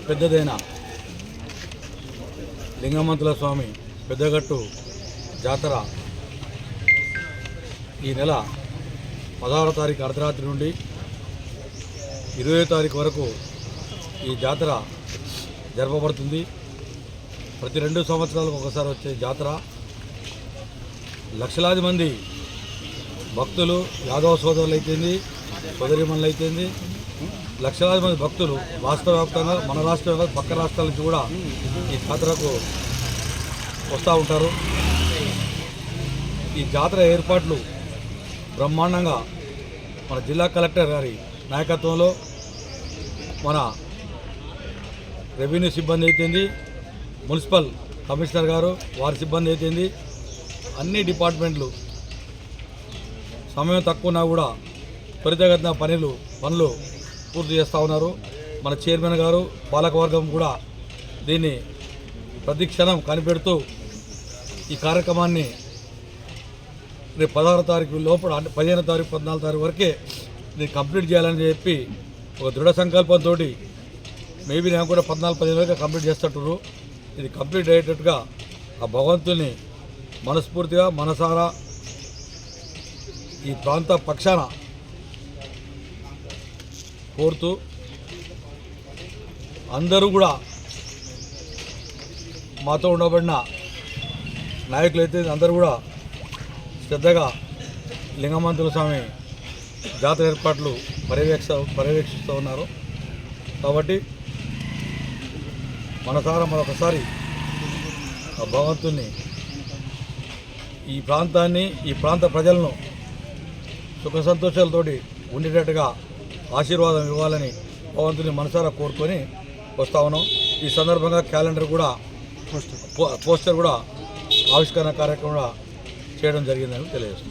పెద్దదైన లింగమంతుల స్వామి పెద్దగట్టు జాతర ఈ నెల పదహారో తారీఖు అర్ధరాత్రి నుండి ఇరవై తారీఖు వరకు ఈ జాతర జరపబడుతుంది. ప్రతి రెండు సంవత్సరాలకు ఒకసారి వచ్చే జాతర. లక్షలాది మంది భక్తులు యాదవ సోదరులు అయితేంది సోదరిమణులు అయితేంది లక్షలాది మంది భక్తులు రాష్ట్ర వ్యాప్తంగా మన రాష్ట్రం పక్క రాష్ట్రాల నుంచి కూడా ఈ జాతరకు వస్తూ ఉంటారు. ఈ జాతర ఏర్పాట్లు బ్రహ్మాండంగా మన జిల్లా కలెక్టర్ గారి నాయకత్వంలో మన రెవెన్యూ సిబ్బంది అయితేంది మున్సిపల్ కమిషనర్ గారు వారి సిబ్బంది అయితేంది అన్ని డిపార్ట్మెంట్లు సమయం తక్కువ ఉన్నా కూడా త్వరితగతిన పనులు పనులు పూర్తి చేస్తూ ఉన్నారు. మన చైర్మన్ గారు పాలకవర్గం కూడా దీన్ని ప్రతి క్షణం కనిపెడుతూ ఈ కార్యక్రమాన్ని రేపు పదహారో తారీఖు లోపల అంటే పదిహేనో తారీఖు పద్నాలుగు తారీఖు వరకే దీన్ని కంప్లీట్ చేయాలని చెప్పి ఒక దృఢ సంకల్పంతో మేబీ నేను కూడా పద్నాలుగు పదిహేను వరకు కంప్లీట్ చేస్తట్టున్నారు ఇది కంప్లీట్ అయ్యేటట్టుగా ఆ భగవంతుని మనస్ఫూర్తిగా మనసారా ఈ ప్రాంత పక్షాన కోరుతూ అందరూ కూడా మాతో ఉండబడిన నాయకులు అయితే అందరూ కూడా శ్రద్ధగా లింగమంతుల స్వామి జాతర ఏర్పాట్లు పర్యవేక్ష పర్యవేక్షిస్తూ ఉన్నారు. కాబట్టి మనసారా మరొకసారి ఆ భగవంతుని ఈ ప్రాంతాన్ని ఈ ప్రాంత ప్రజలను సుఖ సంతోషాలతోటి ఉండేటట్టుగా ఆశీర్వాదం ఇవ్వాలని భగవంతుని మనసారా కోరుకొని వస్తా ఉన్నాం. ఈ సందర్భంగా క్యాలెండర్ కూడా పోస్టర్. కూడా ఆవిష్కరణ కార్యక్రమం కూడా చేయడం జరిగిందని తెలియజేస్తుంది